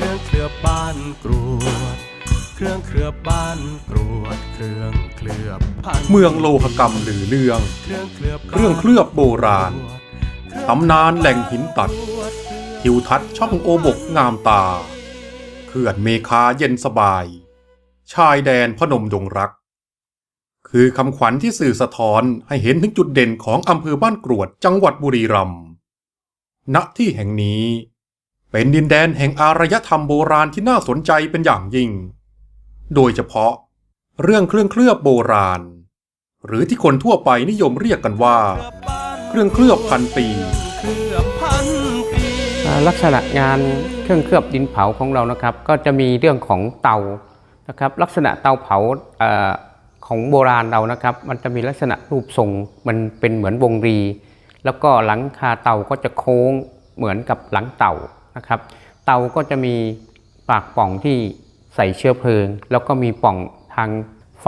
เครื่องเคลือบบ้านกรวด เครื่องเคลือบบ้านกรวด เครื่องเคลือบพันเมืองโลหกรรมหรือเรื่อง เครื่องเคลือบเครื่องเคลือบโบราณ ตำนานแหล่งหินตัด ทิวทัศน์ช่องโอบกงามตา เขื่อนเมคาเย็นสบาย ชายแดนพนมดงรัก คือคำขวัญที่สื่อสะท้อนให้เห็นถึงจุดเด่นของอำเภอบ้านกรวดจังหวัดบุรีรัมย์ณที่แห่งนี้ เป็นดินแดนแห่งอารยธรรมโบราณที่น่าสนใจเป็นอย่างยิ่ง โดยเฉพาะ เรื่องเครื่องเคลือบโบราณ หรือที่คนทั่วไปนิยมเรียกกันว่า เครื่องเคลือบพันปีเคลือบพันปีอ่าลักษณะงานเครื่องเคลือบดินเผาของเรานะครับ ก็จะมีเรื่องของเตานะครับ ลักษณะเตาเผาเอ่อของโบราณเรานะครับ มันจะมีลักษณะรูปทรงมันเป็นเหมือนวงรี แล้วก็หลังคาเตาก็จะโค้งเหมือนกับหลังเต่า นะครับเตาก็จะมีปากป่องที่ใส่เชื้อเพลิง แล้วก็มีป่องทางไฟ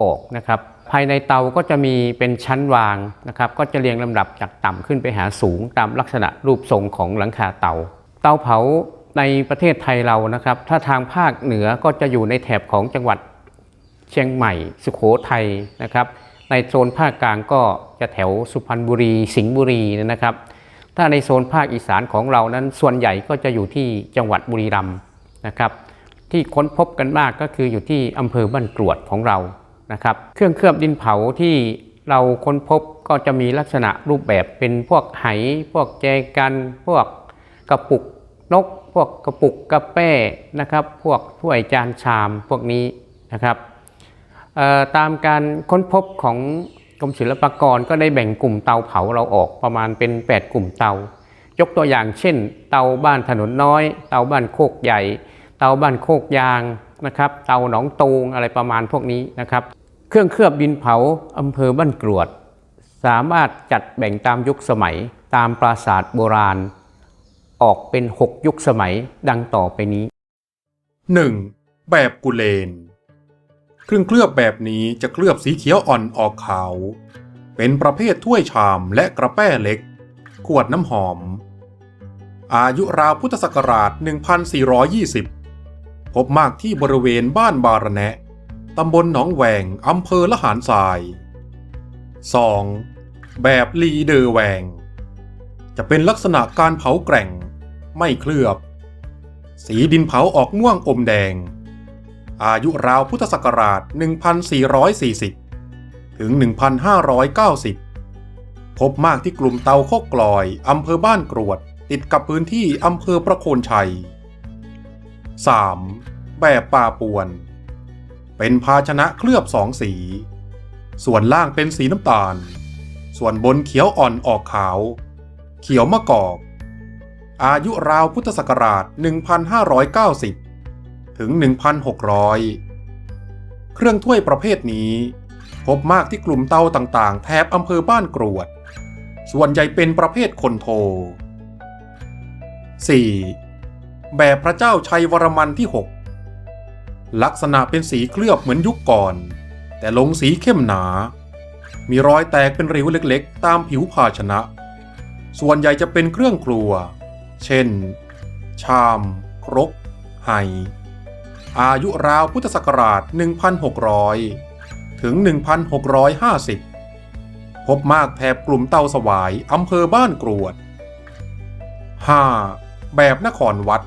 ออกนะครับภายในเตาก็จะมีเป็นชั้นวางนะครับ ก็จะเรียงลำดับจากต่ำขึ้นไปหาสูงตามลักษณะรูปทรงของหลังคาเตา เตาเผาในประเทศไทยเรานะครับ ถ้าทางภาคเหนือก็จะอยู่ในแถบของจังหวัดเชียงใหม่ สุขโขทัยนะครับ ในโซนภาคกลางก็จะแถวสุพรรณบุรี สิงห์บุรีนะครับ ถ้าในโซนภาคอีสานของเรานั้นส่วนใหญ่ก็จะอยู่ที่จังหวัดบุรีรัมย์นะครับ ที่ค้นพบกันมากก็คืออยู่ที่อำเภอบ้านกรวดของเรานะครับ เครื่องเคลือบดินเผาที่เราค้นพบก็จะมีลักษณะรูปแบบเป็นพวกไหพวกแจกันพวกกระปุกนก พวกกระปุกกระแป้นะครับ พวกถ้วยจานชามพวกนี้นะครับตามการค้นพบของ กรมศิลปากรก็ได้แบ่งกลุ่มเตาเผาเราออกประมาณเป็น 8 กลุ่มเตา ยกตัวอย่างเช่น เตาบ้านถนนน้อย เตาบ้านโคกใหญ่ เตาบ้านโคกยางนะครับ เตาหนองตูงอะไรประมาณพวกนี้นะครับ เครื่องเคลือบดินเผาอำเภอบ้านกรวด สามารถจัดแบ่งตามยุคสมัยตามปราสาทโบราณ ออกเป็น 6 ยุคสมัยดังต่อไปนี้ 1. แบบกุเลน เครื่องเคลือบแบบนี้จะเคลือบสีเขียวอ่อนออกขาว เป็นประเภทถ้วยชามและกระแป้เล็ก ขวดน้ำหอม อายุราวพุทธศักราช 1420 พบมากที่บริเวณบ้านบารแนะตำบลหนองแหวงอำเภอละหารทราย 2. แบบลีเดอร์แหวง จะเป็นลักษณะการเผาแกร่ง ไม่เคลือบ สีดินเผาออกม่วงอมแดง อายุราวพุทธศักราช 1440 ถึง 1590 พบมากที่กลุ่มเตาโคกกลอยอำเภอบ้านกรวด ติดกับพื้นที่อำเภอประโคนชัย 3. แบบป่าปวน เป็นภาชนะเคลือบสองสี ส่วนล่างเป็นสีน้ำตาล ส่วนบนเขียวอ่อนออกขาว เขียวมะกอก อายุราวพุทธศักราช 1590 ถึง 1600 เครื่องถ้วยประเภทนี้ พบมากที่กลุ่มเตาต่างๆ แถบอำเภอบ้านกรวด ส่วนใหญ่เป็นประเภทคนโท 4. แบบพระเจ้าชัยวรมันที่ 6 ลักษณะเป็นสีเคลือบเหมือนยุคก่อน แต่ลงสีเข้มหนา มีรอยแตกเป็นริ้วเล็กๆ ตามผิวภาชนะ ส่วนใหญ่จะเป็นเครื่องครัว เช่น ชาม ครก ไห อายุราวพุทธศักราช 1600 ถึง 1650 พบมากแถบกลุ่มเตาสวายอำเภอบ้านกรวด 5. แบบนครวัด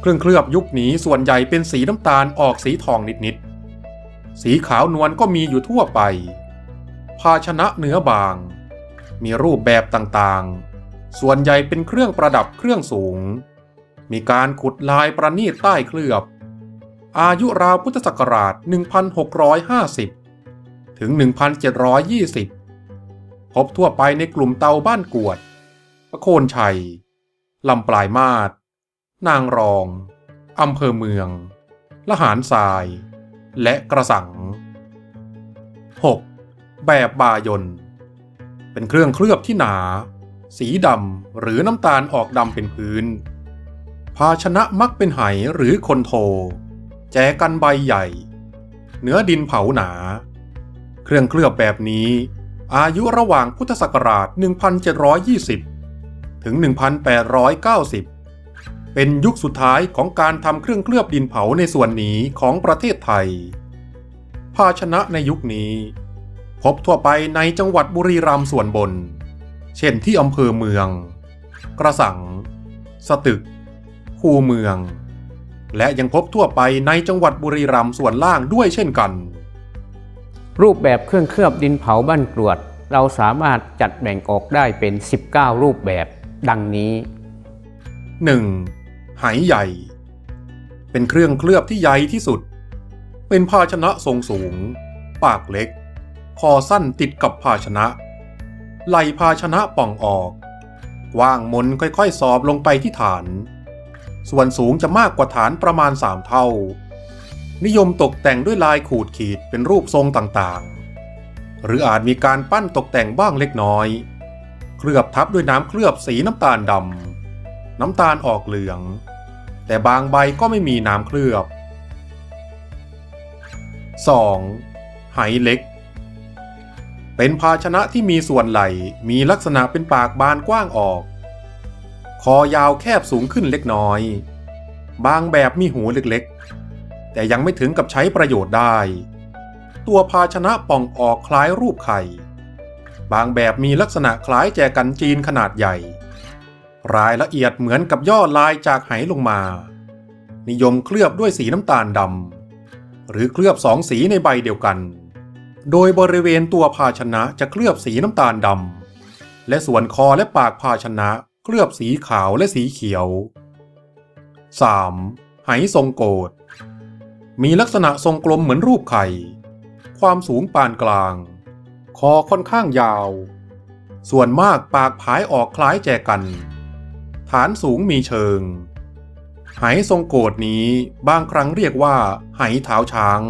เครื่องเคลือบยุคนี้ส่วนใหญ่เป็นสีน้ำตาลออกสีทองนิดๆ สีขาวนวลก็มีอยู่ทั่วไป ภาชนะเนื้อบาง มีรูปแบบต่างๆ ส่วนใหญ่เป็นเครื่องประดับเครื่องสูงมีการขุดลายประณีตใต้เคลือบ อายุราวพุทธศักราช 1650 ถึง 1720 พบทั่วไปในกลุ่มเตาบ้านกวด ประโคนชัย ลำปลายมาศนางรอง อำเภอเมือง ละหารทราย และกระสัง 6. แบบบายน เป็นเครื่องเคลือบที่หนา สีดำหรือน้ำตาลออกดำเป็นพื้น ภาชนะมักเป็นไหหรือคนโท แจกันใบใหญ่ เนื้อดินเผาหนา เครื่องเคลือบแบบนี้ อายุระหว่างพุทธศักราช 1720 ถึง 1890 เป็นยุคสุดท้ายของการทำเครื่องเคลือบดินเผาในส่วนนี้ของประเทศไทย ภาชนะในยุคนี้ พบทั่วไปในจังหวัดบุรีรัมย์ส่วนบน เช่นที่อำเภอเมือง กระสัง สตึก คูเมือง และยังพบทั่วไปในจังหวัดบุรีรัมย์ส่วนล่างด้วยเช่นกัน รูปแบบเครื่องเคลือบดินเผาบ้านกรวด เราสามารถจัดแบ่งออกได้เป็น 19 รูปแบบดังนี้ 1. ไหใหญ่ เป็นเครื่องเคลือบที่ใหญ่ที่สุด เป็นภาชนะทรงสูง ปากเล็ก คอสั้นติดกับภาชนะ ไหลภาชนะป่องออก กว้างมนค่อยๆ สอบลงไปที่ฐาน ส่วนสูงจะมากกว่าฐานประมาณ 3 เท่า นิยมตกแต่งด้วยลายขูดขีดเป็นรูปทรงต่างๆ หรืออาจมีการปั้นตกแต่งบ้างเล็กน้อย เคลือบทับด้วยน้ำเคลือบสีน้ำตาลดำน้ำตาลออกเหลือง แต่บางใบก็ไม่มีน้ำเคลือบ 2. ไหเล็ก เป็นภาชนะที่มีส่วนไหลมีลักษณะเป็นปากบานกว้างออก คอยาวแคบสูงขึ้นเล็กน้อย บางแบบมีหูเล็กๆ แต่ยังไม่ถึงกับใช้ประโยชน์ได้ ตัวภาชนะป่องออกคล้ายรูปไข่ บางแบบมีลักษณะคล้ายแจกันจีนขนาดใหญ่ รายละเอียดเหมือนกับย่อลายจากไหลงมา นิยมเคลือบด้วยสีน้ำตาลดำหรือเคลือบสองสีในใบเดียวกัน โดยบริเวณตัวภาชนะจะเคลือบสีน้ำตาลดำและส่วนคอและปากภาชนะ เคลือบสีขาวและสีเขียว 3. ไหทรงโกดมีลักษณะทรงกลมเหมือนรูปไข่ ความสูงปานกลาง คอค่อนข้างยาว ส่วนมากปากผายออกคล้ายแจกัน ฐานสูงมีเชิง ไหทรงโกดนี้บางครั้งเรียกว่า ไหเท้าช้าง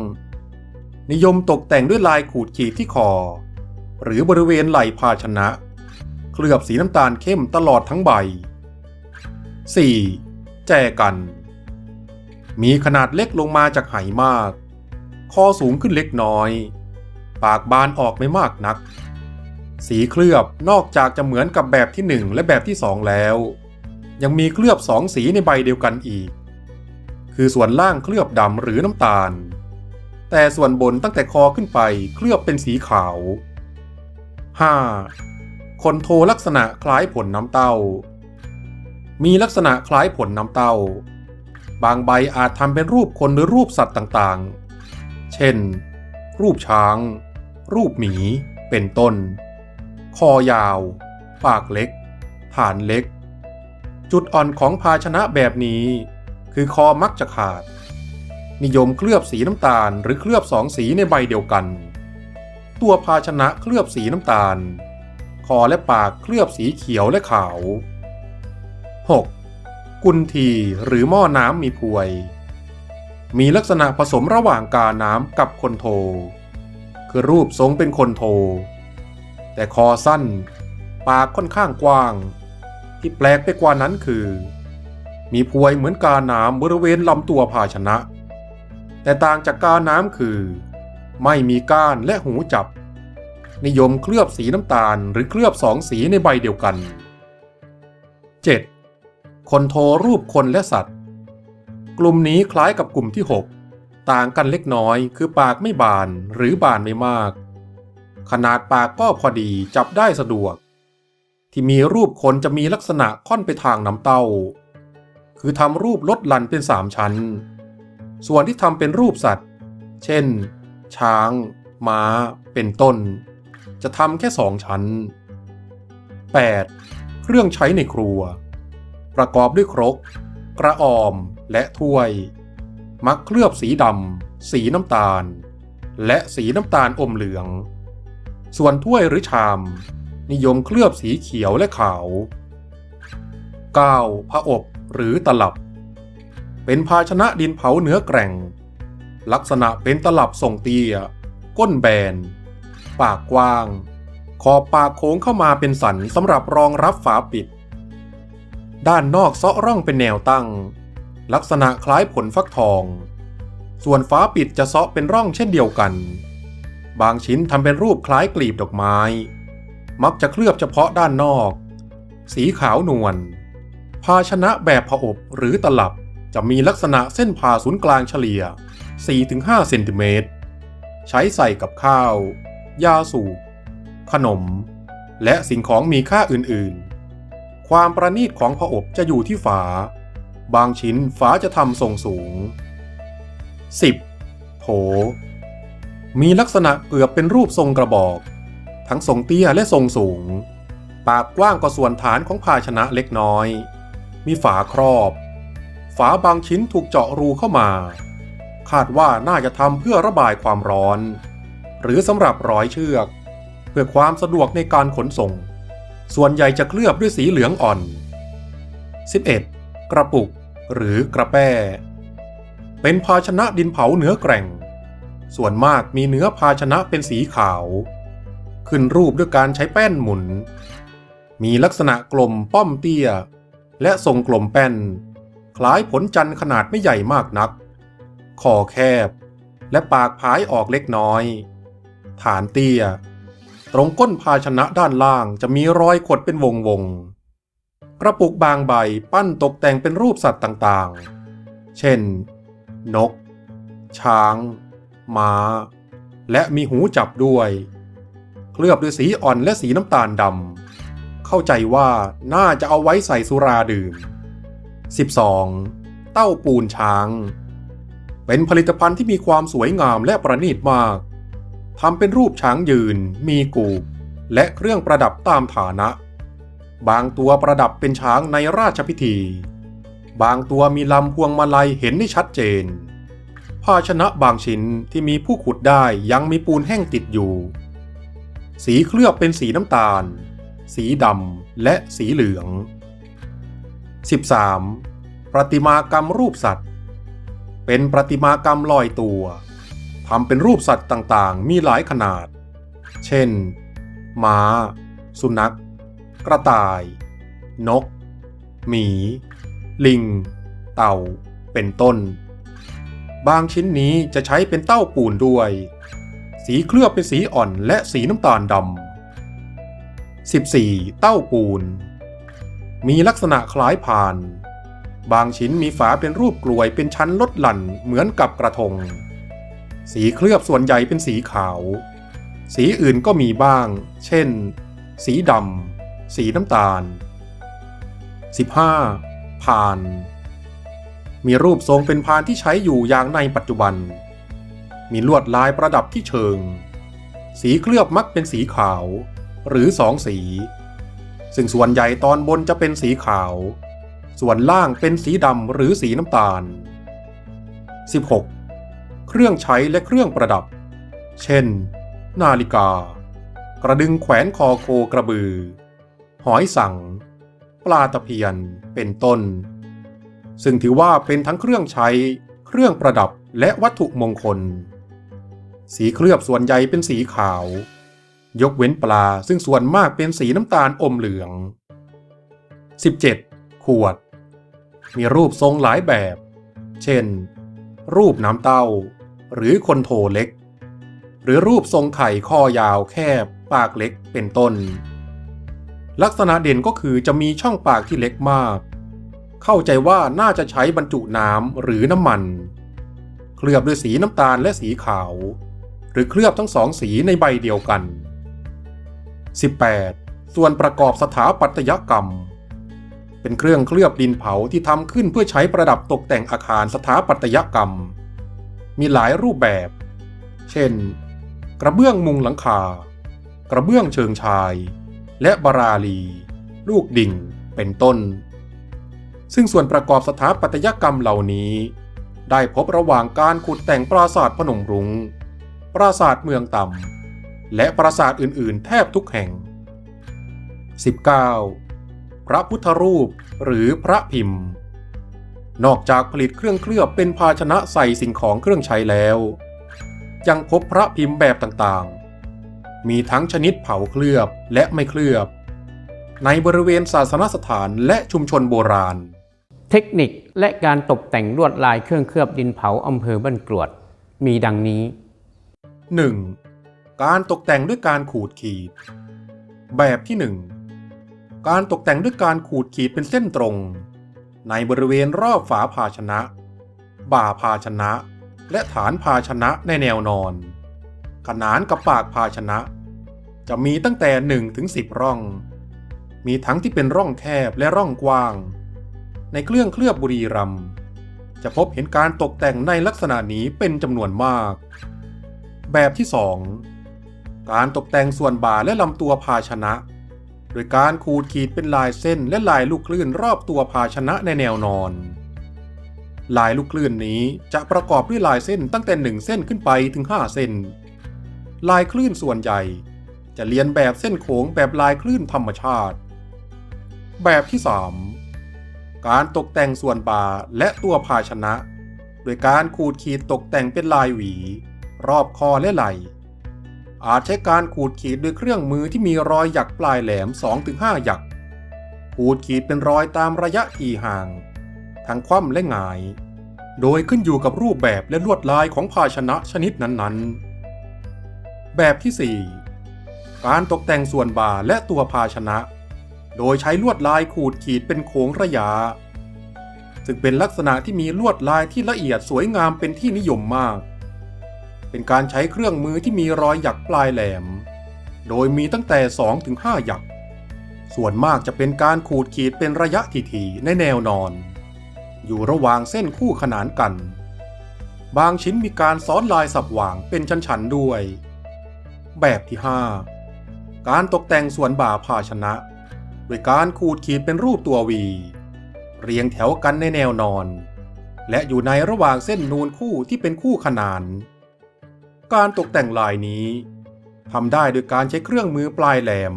นิยมตกแต่งด้วยลายขูดขีดที่คอ หรือบริเวณไหล่ภาชนะ เคลือบสีน้ำตาลเข้มตลอดทั้งใบ 4. แจกัน มีขนาดเล็กลงมาจากไหมาก คอสูงขึ้นเล็กน้อย ปากบานออกไม่มากนัก สีเคลือบนอกจากจะเหมือนกับแบบที่ 1 และแบบที่ 2 แล้ว ยังมีเคลือบสองสีในใบเดียวกันอีก คือส่วนล่างเคลือบดำหรือน้ำตาล แต่ส่วนบนตั้งแต่คอขึ้นไปเคลือบเป็นสีขาว 5. คนโทลักษณะคล้ายผลน้ำเต้า มีลักษณะคล้ายผลน้ำเต้า บางใบอาจทำเป็นรูปคนหรือรูปสัตว์ต่างๆ เช่น รูปช้าง รูปหมี เป็นต้น คอยาว ปากเล็ก ฐานเล็ก จุดอ่อนของภาชนะแบบนี้ คือคอมักจะขาด นิยมเคลือบสีน้ำตาลหรือเคลือบสองสีในใบเดียวกัน ตัวภาชนะเคลือบสีน้ำตาล คอและปากเคลือบสีเขียวและขาว 6. กุนทีหรือหม้อน้ำมีพวย มีลักษณะผสมระหว่างกาน้ำกับคนโท คือรูปทรงเป็นคนโท แต่คอสั้น ปากค่อนข้างกว้าง ที่แปลกไปกว่านั้นคือ มีพวยเหมือนกาน้ำบริเวณลำตัวภาชนะ แต่ต่างจากกาน้ำคือ ไม่มีก้านและหูจับ นิยมเคลือบสีน้ำตาล หรือเคลือบสองสีในใบเดียวกัน 7. คนโทรูปคนและสัตว์ กลุ่มนี้คล้ายกับกลุ่มที่ 6 ต่างกันเล็กน้อยคือปากไม่บานหรือบานไม่มาก ขนาดปากก็พอดีจับได้สะดวก ที่มีรูปคนจะมีลักษณะค่อนไปทางน้ำเต้า คือทำรูปลดลันเป็นสามชั้น ส่วนที่ทำเป็นรูปสัตว์ เช่น ช้าง ม้า เป็นต้น จะทำแค่สองชั้น 8. เครื่องใช้ในครัว ประกอบด้วยครก กระออม และถ้วย มักเคลือบสีดำ สีน้ำตาล และสีน้ำตาลอมเหลือง ส่วนถ้วยหรือชาม นิยมเคลือบสีเขียวและขาว 9. ผอบหรือตลับ เป็นภาชนะดินเผาเนื้อแกร่ง ลักษณะเป็นตลับทรงเตี้ย ก้นแบน ปากกว้าง ขอบปากโค้งเข้ามาเป็นสันสำหรับรองรับฝาปิด ด้านนอกเซาะร่องเป็นแนวตั้ง ลักษณะคล้ายผลฟักทอง ส่วนฝาปิดจะเซาะเป็นร่องเช่นเดียวกัน บางชิ้นทำเป็นรูปคล้ายกลีบดอกไม้ มักจะเคลือบเฉพาะด้านนอก สีขาวนวลภาชนะแบบผอบหรือตลับจะมีลักษณะเส้นผ่าศูนย์กลางเฉลี่ย 4-5 เซนติเมตร ใช้ใส่กับข้าว ยาสูบ ขนม และสิ่งของมีค่าอื่นๆ ความประณีตของผอบจะอยู่ที่ฝา บางชิ้นฝาจะทำทรงสูง 10. โถ มีลักษณะเกือบเป็นรูปทรงกระบอก ทั้งทรงเตี้ยและทรงสูง ปากกว้างกว่าส่วนฐานของภาชนะเล็กน้อย มีฝาครอบ ฝาบางชิ้นถูกเจาะรูเข้ามา คาดว่าน่าจะทำเพื่อระบายความร้อน หรือสำหรับร้อยเชือก เพื่อความสะดวกในการขนส่ง ส่วนใหญ่จะเคลือบด้วยสีเหลืองอ่อน 11. กระปุก หรือกระแป้ เป็นภาชนะดินเผาเนื้อแกร่ง ส่วนมากมีเนื้อภาชนะเป็นสีขาว ขึ้นรูปด้วยการใช้แป้นหมุน มีลักษณะกลมป้อมเตี้ย และทรงกลมแป้น คล้ายผลจันทร์ขนาดไม่ใหญ่มากนักคอแคบ และปากพายออกเล็กน้อย ฐานเตี้ย ตรงก้นภาชนะด้านล่างจะมีรอยขดเป็นวงวงๆกระปุกบางใบปั้นตกแต่งเป็นรูปสัตว์ต่างๆ เช่น นก ช้าง ม้า และมีหูจับด้วย เคลือบด้วยสีอ่อนและสีน้ำตาลดำ เข้าใจว่าน่าจะเอาไว้ใส่สุราดื่ม 12. เต้าปูนช้าง เป็นผลิตภัณฑ์ที่มีความสวยงามและประณีตมาก ทำเป็นรูปช้างยืน มีกูบ และเครื่องประดับตามฐานะ บางตัวประดับเป็นช้างในราชพิธี บางตัวมีลำพวงมาลัยเห็นได้ชัดเจน ภาชนะบางชิ้นที่มีผู้ขุดได้ยังมีปูนแห้งติดอยู่ สีเคลือบเป็นสีน้ำตาล สีดำและสีเหลือง 13. ประติมากรรมรูปสัตว์ เป็นประติมากรรมลอยตัว ทำเป็นรูปสัตว์ต่างๆ มีหลายขนาด เช่น ม้า สุนัข กระต่าย นก หมี ลิง เต่า เป็นต้น บางชิ้นนี้จะใช้เป็นเต้าปูนด้วย สีเคลือบเป็นสีอ่อนและสีน้ำตาลดำ 14. เต้าปูน มีลักษณะคล้ายพาน บางชิ้นมีฝาเป็นรูปกลวยเป็นชั้นลดหลั่นเหมือนกับกระทง สีเคลือบส่วนใหญ่เป็นสีขาว สีอื่นก็มีบ้าง เช่น สีดำ สีน้ำตาล 15. พาน มีรูปทรงเป็นพานที่ใช้อยู่อย่างในปัจจุบัน มีลวดลายประดับที่เชิง สีเคลือบมักเป็นสีขาว หรือสองสี ซึ่งส่วนใหญ่ตอนบนจะเป็นสีขาว ส่วนล่างเป็นสีดำหรือสีน้ำตาล 16. เครื่องใช้และเครื่องประดับ เช่น นาฬิกา กระดึงแขวนคอโคกระบือ หอยสัง ปลาตะเพียน เป็นต้น ซึ่งถือว่าเป็นทั้งเครื่องใช้ เครื่องประดับและวัตถุมงคล สีเคลือบส่วนใหญ่เป็นสีขาว ยกเว้นปลาซึ่งส่วนมากเป็นสีน้ำตาลอมเหลือง 17. ขวด มีรูปทรงหลายแบบ เช่น รูปน้ำเต้า หรือคนโถเล็ก หรือรูปทรงไข่คอยาวแคบ ปากเล็กเป็นต้น ลักษณะเด่นก็คือจะมีช่องปากที่เล็กมาก เข้าใจว่าน่าจะใช้บรรจุน้ำหรือน้ำมัน เคลือบด้วยสีน้ำตาลและสีขาว หรือเคลือบทั้งสองสีในใบเดียวกัน 18. ส่วนประกอบสถาปัตยกรรม เป็นเครื่องเคลือบดินเผาที่ทำขึ้นเพื่อใช้ประดับตกแต่งอาคารสถาปัตยกรรม มีหลายรูปแบบ เช่น กระเบื้องมุงหลังคา กระเบื้องเชิงชาย และบาราลี ลูกดิ่ง เป็นต้น ซึ่งส่วนประกอบสถาปัตยกรรมเหล่านี้ ได้พบระหว่างการขุดแต่งปราสาทพนมรุง้ง ปราสาทเมืองต่ำและปราสาทอื่น ๆ แทบทุกแห่ง 19. พระพุทธรูป หรือพระพิมพ์ นอกจากผลิตเครื่องเคลือบเป็นภาชนะใส่สิ่งของเครื่องใช้แล้ว ยังพบพระพิมพ์แบบต่างๆ มีทั้งชนิดเผาเคลือบและไม่เคลือบ ในบริเวณศาสนสถานและชุมชนโบราณ เทคนิคและการตกแต่งลวดลายเครื่องเคลือบดินเผาอำเภอบ้านกรวด มีดังนี้ 1. การตกแต่งด้วยการขูดขีด แบบที่ 1 การตกแต่งด้วยการขูดขีดเป็นเส้นตรง ในบริเวณรอบฝาภาชนะ บ่าภาชนะ และฐานภาชนะในแนวนอน ขนานกับปากภาชนะ จะมีตั้งแต่1ถึง10 ร่อง มีทั้งที่เป็นร่องแคบและร่องกว้าง ในเครื่องเคลือบบุรีรัมจะพบเห็นการตกแต่งในลักษณะนี้เป็นจำนวนมาก แบบที่ 2 การตกแต่งส่วนบ่าและลำตัวภาชนะ โดยการขูดขีดเป็นลายเส้นและลายลูกคลื่นรอบตัวภาชนะในแนวนอน ลายลูกคลื่นนี้จะประกอบด้วยลายเส้นตั้งแต่1เส้นขึ้นไปถึง 5 เส้น ลายคลื่นส่วนใหญ่ จะเรียนแบบเส้นโค้งแบบลายคลื่นธรรมชาติ แบบที่ 3 การตกแต่งส่วนบ่าและตัวภาชนะ โดยการขูดขีดตกแต่งเป็นลายหวี รอบคอและไหล่ อาจใช้การขูดขีดด้วยเครื่องมือที่มีรอยหยักปลายแหลม 2-5 หยัก ขูดขีดเป็นรอยตามระยะที่ห่าง ทั้งคว่ำและหงาย โดยขึ้นอยู่กับรูปแบบและลวดลายของภาชนะชนิดนั้นๆ แบบที่ 4 การตกแต่งส่วนบ่าและตัวภาชนะ โดยใช้ลวดลายขูดขีดเป็นโค้งระยะซึ่งเป็นลักษณะที่มีลวดลายที่ละเอียดสวยงามเป็นที่นิยมมาก เป็นการใช้เครื่องมือที่มีรอยหยักปลายแหลม โดยมีตั้งแต่ 2-5หยัก ส่วนมากจะเป็นการขูดขีดเป็นระยะถี่ๆในแนวนอน อยู่ระหว่างเส้นคู่ขนานกัน บางชิ้นมีการซ้อนลายสับหว่างเป็นชั้นๆด้วย แบบที่ 5 การตกแต่งส่วนบ่าภาชนะ โดยการขูดขีดเป็นรูปตัววี เรียงแถวกันในแนวนอน และอยู่ในระหว่างเส้นนูนคู่ที่เป็นคู่ขนาน การตกแต่งลายนี้ทำได้โดยการใช้เครื่องมือปลายแหลม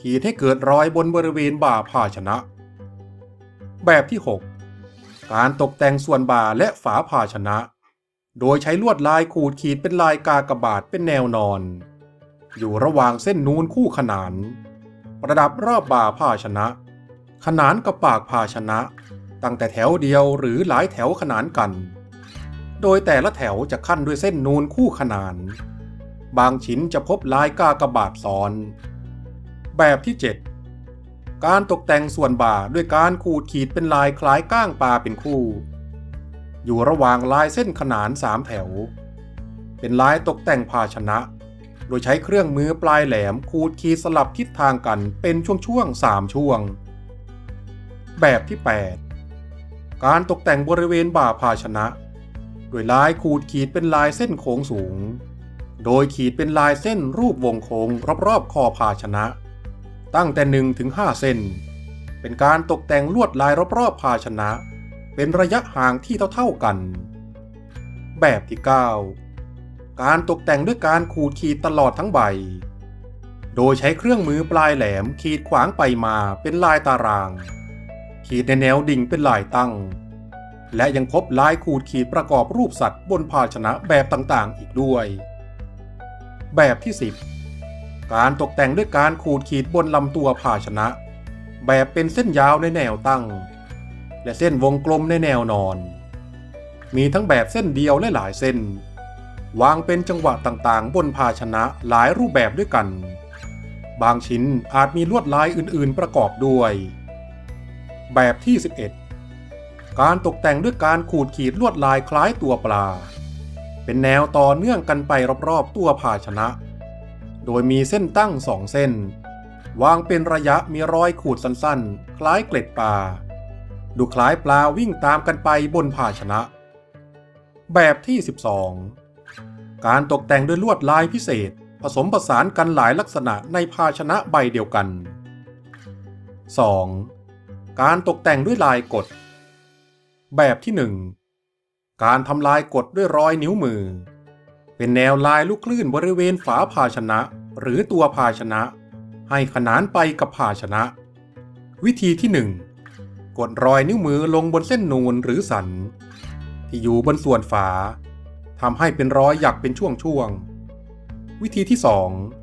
ขีดให้เกิดรอยบนบริเวณบ่าภาชนะ แบบที่ 6 การตกแต่งส่วนบ่าและฝาภาชนะ โดยใช้ลวดลายขูดขีดเป็นลายกากบาทเป็นแนวนอน อยู่ระหว่างเส้นนูนคู่ขนาน ประดับรอบบ่าภาชนะ ขนานกับปากภาชนะ ตั้งแต่แถวเดียวหรือหลายแถวขนานกัน โดยแต่ละแถวจะขั้นด้วยเส้นนูนคู่ขนาน บางชิ้นจะพบลายกากบาทซ้อน แบบที่ 7 การตกแต่งส่วนบ่าด้วยการขูดขีดเป็นลายคล้ายก้างปลาเป็นคู่ อยู่ระหว่างลายเส้นขนานสามแถว เป็นลายตกแต่งภาชนะ โดยใช้เครื่องมือปลายแหลมขูดขีดสลับทิศทางกันเป็นช่วงๆสามช่วง แบบที่ 8 การตกแต่งบริเวณบ่าภาชนะ โดยลายขูดขีดเป็นลายเส้นโค้งสูง โดยขีดเป็นลายเส้นรูปวงโค้งรอบๆคอภาชนะ ตั้งแต่1ถึง5เส้น เป็นการตกแต่งลวดลายรอบๆภาชนะ เป็นระยะห่างที่เท่าๆกัน แบบที่ 9 การตกแต่งด้วยการขูดขีดตลอดทั้งใบ โดยใช้เครื่องมือปลายแหลมขีดขวางไปมาเป็นลายตาราง ขีดในแนวดิ่งเป็นลายตั้ง และยังพบลายขูดขีดประกอบรูปสัตว์บนภาชนะแบบต่างๆ อีกด้วย แบบที่ 10 การตกแต่งด้วยการขูดขีดบนลำตัวภาชนะ แบบเป็นเส้นยาวในแนวตั้ง และเส้นวงกลมในแนวนอน มีทั้งแบบเส้นเดียวและหลายเส้น วางเป็นจังหวะต่างๆ บนภาชนะหลายรูปแบบด้วยกัน บางชิ้นอาจมีลวดลายอื่นๆประกอบด้วย แบบที่ 11 การตกแต่งด้วยการขูดขีดลวดลายคล้ายตัวปลา เป็นแนวต่อเนื่องกันไปรอบๆตัวภาชนะ โดยมีเส้นตั้งสองเส้น วางเป็นระยะมีรอยขูดสั้นๆ คล้ายเกล็ดปลา ดูคล้ายปลาวิ่งตามกันไปบนภาชนะ แบบที่ 12 การตกแต่งด้วยลวดลายพิเศษ ผสมผสานกันหลายลักษณะในภาชนะใบเดียวกัน 2. การตกแต่งด้วยลายกด แบบที่ 1 การทำลายกดด้วยรอยนิ้วมือ เป็นแนวลายลูกคลื่นบริเวณฝาภาชนะ หรือตัวภาชนะ ให้ขนานไปกับภาชนะ วิธีที่ 1 กดรอยนิ้วมือลงบนเส้นนูนหรือสัน ที่อยู่บนส่วนฝาทำให้เป็นรอยหยักเป็นช่วงๆวิธีที่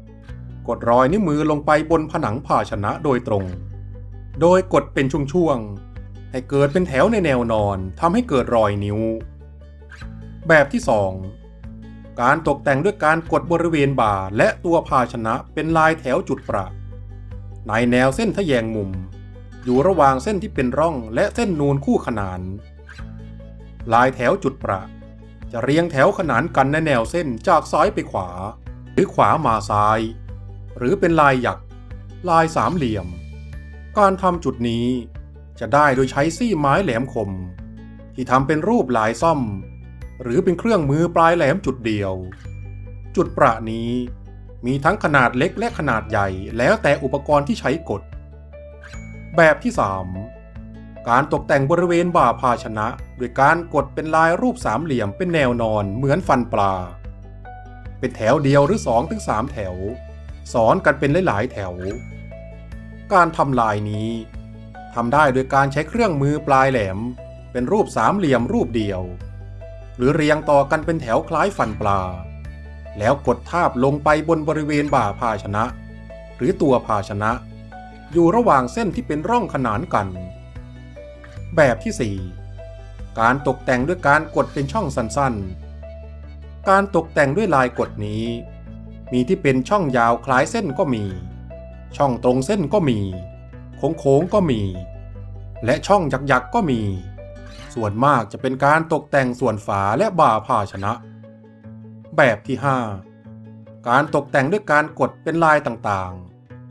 2 กดรอยนิ้วมือลงไปบนผนังภาชนะโดยตรง โดยกดเป็นช่วงๆ ให้เกิดเป็นแถวในแนวนอนทำให้เกิดรอยนิ้ว แบบที่ 2 การตกแต่งด้วยการกดบริเวณบ่าและตัวภาชนะเป็นลายแถวจุดประ ในแนวเส้นทะแยงมุม อยู่ระหว่างเส้นที่เป็นร่องและเส้นนูนคู่ขนาน ลายแถวจุดประ จะเรียงแถวขนานกันในแนวเส้นจากซ้ายไปขวา หรือขวามาซ้าย หรือเป็นลายหยัก ลายสามเหลี่ยม การทำจุดนี้ จะได้โดยใช้ซี่ไม้แหลมคม ที่ทำเป็นรูปหลายซ่อม หรือเป็นเครื่องมือปลายแหลมจุดเดียว จุดประนี้มีทั้งขนาดเล็กและขนาดใหญ่แล้วแต่อุปกรณ์ที่ใช้กด แบบที่ 3 การตกแต่งบริเวณบ่าภาชนะด้วยการกดเป็นลายรูปสามเหลี่ยมเป็นแนวนอนเหมือนฟันปลา เป็นแถวเดียวหรือ2-3ถึง3แถว สอนกันเป็นหลายๆแถว การทำลายนี้ ทำได้โดยการใช้เครื่องมือปลายแหลม เป็นรูปสามเหลี่ยมรูปเดียว หรือเรียงต่อกันเป็นแถวคล้ายฟันปลา แล้วกดทาบลงไปบนบริเวณบ่าภาชนะ หรือตัวภาชนะ อยู่ระหว่างเส้นที่เป็นร่องขนานกัน แบบที่ 4 การตกแต่งด้วยการกดเป็นช่องสั้นๆ การตกแต่งด้วยลายกดนี้ มีที่เป็นช่องยาวคล้ายเส้นก็มี ช่องตรงเส้นก็มี โค้งๆก็มี และช่องหยักๆก็มี ส่วนมากจะเป็นการตกแต่งส่วนฝาและบ่าภาชนะ แบบที่ 5 การตกแต่งด้วยการกดเป็นลายต่าง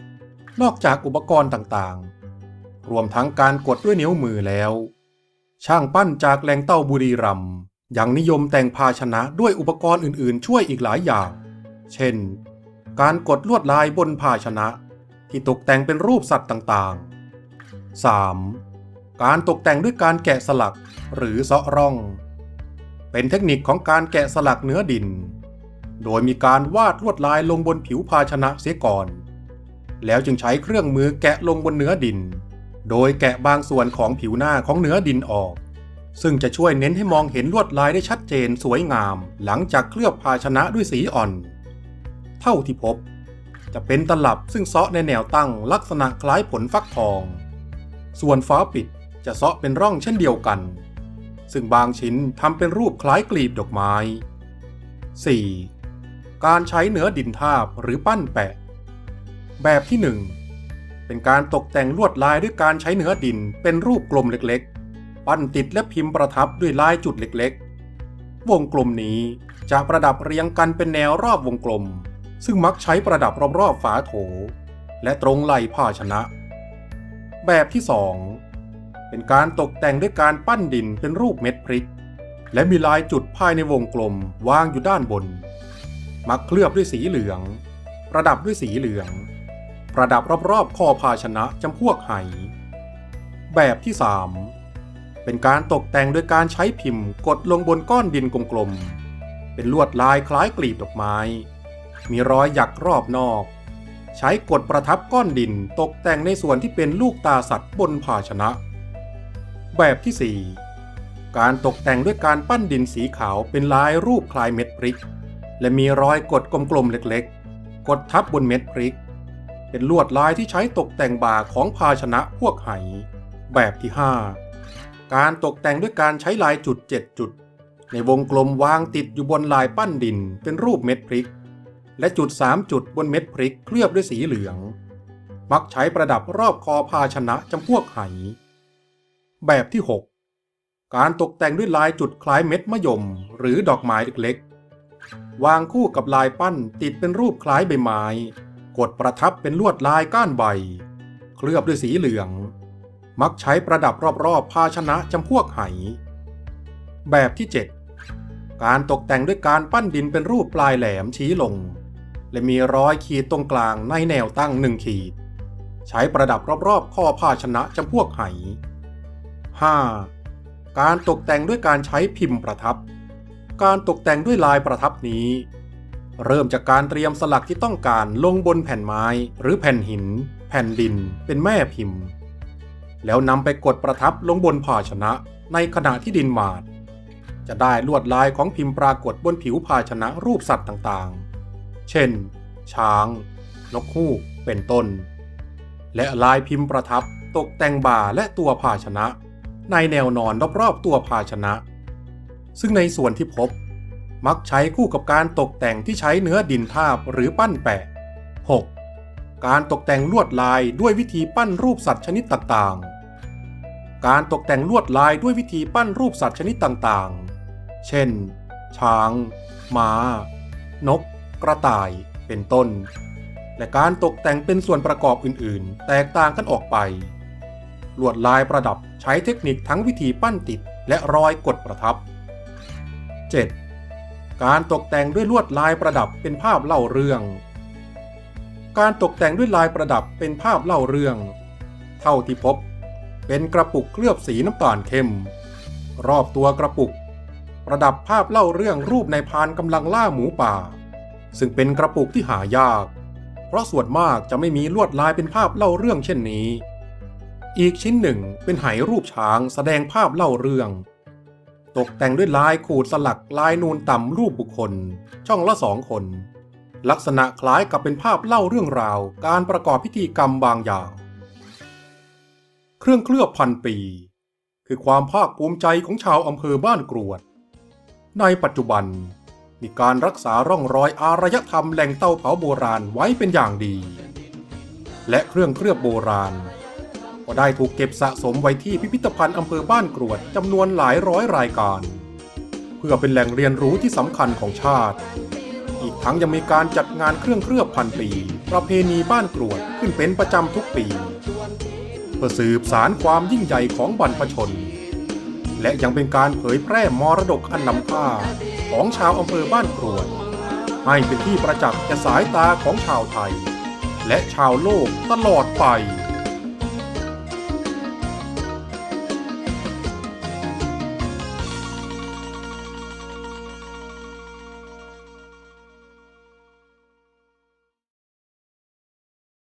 ๆ นอกจากอุปกรณ์ต่างๆ รวมทั้งการกดด้วยนิ้วมือแล้ว ช่างปั้นจากแหล่งเต้าบุรีรัมย์ยังนิยมแต่งภาชนะด้วยอุปกรณ์อื่นๆ ช่วยอีกหลายอย่าง เช่น การกดลวดลายบนภาชนะ ที่ตกแต่งเป็นรูปสัตว์ต่างๆ 3. การตกแต่งด้วยการแกะสลักหรือเซาะร่อง เป็นเทคนิคของการแกะสลักเนื้อดิน โดยมีการวาดลวดลายลงบนผิวภาชนะเสียก่อน แล้วจึงใช้เครื่องมือแกะลงบนเนื้อดิน โดยแกะบางส่วนของผิวหน้าของเนื้อดินออก ซึ่งจะช่วยเน้นให้มองเห็นลวดลายได้ชัดเจนสวยงาม หลังจากเคลือบภาชนะด้วยสีอ่อน เท่าที่พบ จะเป็นตลับซึ่งเซาะในแนวตั้งลักษณะคล้ายผลฟักทอง ส่วนฝาปิดจะเซาะเป็นร่องเช่นเดียวกัน ซึ่งบางชิ้นทำเป็นรูปคล้ายกลีบดอกไม้ 4. การใช้เนื้อดินทาบหรือปั้นแปะ แบบที่ 1 เป็นการตกแต่งลวดลายด้วยการใช้เนื้อดินเป็นรูปกลมเล็กๆ ปั้นติดและพิมพ์ประทับด้วยลายจุดเล็กๆ วงกลมนี้จะประดับเรียงกันเป็นแนวรอบวงกลม ซึ่งมักใช้ประดับรอบๆฝาโถ และตรงไหล่ภาชนะ แบบที่ 2 เป็นการตกแต่งด้วยการปั้นดินเป็นรูปเม็ดพริก และมีลายจุดภายในวงกลมวางอยู่ด้านบน มักเคลือบด้วยสีเหลือง ประดับด้วยสีเหลือง ประดับรอบๆคอภาชนะจำพวกไหแบบที่ 3 เป็นการตกแต่งโดยการใช้พิมพ์กดลงบนก้อนดินกลมๆ เป็นลวดลายคล้ายกลีบดอกไม้ มีรอยหยักรอบนอก ใช้กดประทับก้อนดินตกแต่งในส่วนที่เป็นลูกตาสัตว์บนภาชนะ แบบที่ 4 การตกแต่งด้วยการปั้นดินสีขาวเป็นลายรูปคล้ายเม็ดพริก และมีรอยกดกลมๆเล็กๆ กดทับบนเม็ดพริก เป็นลวดลายที่ใช้ตกแต่งบ่าของภาชนะพวกไห แบบที่ 5 การตกแต่งด้วยการใช้ลายจุด 7 จุดในวงกลมวางติดอยู่บนลายปั้นดินเป็นรูปเม็ดพริก และจุด 3 จุดบนเม็ดพริกเคลือบด้วยสีเหลือง มักใช้ประดับรอบคอภาชนะจำพวกไหแบบที่ 6 การตกแต่งด้วยลายจุดคล้ายเม็ดมะยม หรือดอกไม้เล็กๆ วางคู่กับลายปั้นติดเป็นรูปคล้ายใบไม้ กดประทับเป็นลวดลายก้านใบ เคลือบด้วยสีเหลือง มักใช้ประดับรอบๆ ภาชนะจำพวกไหแบบที่ 7 การตกแต่งด้วยการปั้นดินเป็นรูปปลายแหลมชี้ลง และมีรอยขีดตรงกลางในแนวตั้งหนึ่งขีด ใช้ประดับรอบๆ ข้อภาชนะจำพวกไห 5. การตกแต่งด้วยการใช้พิมพ์ประทับ การตกแต่งด้วยลายประทับนี้ เริ่มจากการเตรียมสลักที่ต้องการลงบนแผ่นไม้หรือแผ่นหิน แผ่นดิน เป็นแม่พิมพ์ แล้วนำไปกดประทับลงบนภาชนะในขณะที่ดินหมาดจะได้ลวดลายของพิมพ์ปรากฏบนผิวภาชนะรูปสัตว์ต่างๆ เช่น ช้าง นกฮูก เป็นต้น และลายพิมพ์ประทับตกแต่งบ่าและตัวภาชนะ ในแนวนอนรอบๆตัวภาชนะ ซึ่งในส่วนที่พบ มักใช้คู่กับการตกแต่งที่ใช้เนื้อดินทาบหรือปั้นแปะ 6. การตกแต่งลวดลายด้วยวิธีปั้นรูปสัตว์ชนิดต่างๆ การตกแต่งลวดลายด้วยวิธีปั้นรูปสัตว์ชนิดต่างๆ เช่น ช้าง ม้า นกก ระต่าย เป็นต้น และการตกแต่งเป็นส่วนประกอบอื่นๆ แตกต่างกันออกไป ลวดลายประดับใช้เทคนิคทั้งวิธีปั้นติดและรอยกดประทับ 7. การตกแต่งด้วยลวดลายประดับเป็นภาพเล่าเรื่อง การตกแต่งด้วยลายประดับเป็นภาพเล่าเรื่อง เท่าที่พบ เป็นกระปุกเคลือบสีน้ำตาลเข้ม รอบตัวกระปุก ประดับภาพเล่าเรื่องรูปในพานกำลังล่าหมูป่า ซึ่งเป็นกระปุกที่หายาก เพราะส่วนมากจะไม่มีลวดลายเป็นภาพเล่าเรื่องเช่นนี้ อีกชิ้นหนึ่งเป็นไหรูปช้างแสดงภาพเล่าเรื่อง ตกแต่งด้วยลายขูดสลักลายนูนต่ำรูปบุคคล ช่องละสองคน ลักษณะคล้ายกับเป็นภาพเล่าเรื่องราว การประกอบพิธีกรรมบางอย่าง เครื่องเคลือบพันปี คือความภาคภูมิใจของชาวอำเภอบ้านกรวด ในปัจจุบัน มีการรักษาร่องรอยอารยธรรมแหล่งเตาเผาโบราณไว้เป็นอย่างดี และเครื่องเคลือบโบราณ ก็ได้ถูกเก็บสะสมไว้ที่พิพิธภัณฑ์อำเภอบ้านกรวดจำนวนหลายร้อยรายการ เพื่อเป็นแหล่งเรียนรู้ที่สำคัญของชาติ อีกทั้งยังมีการจัดงานเครื่องเคลือบพันปี ประเพณีบ้านกรวดขึ้นเป็นประจำทุกปี เพื่อสืบสารความยิ่งใหญ่ของบรรพชน และยังเป็นการเผยแพร่มรดกอันล้ำค่า ของชาวอำเภอบ้านกรวดให้เป็นที่ประจักษ์แก่สายตาของชาวไทย และชาวโลกตลอดไป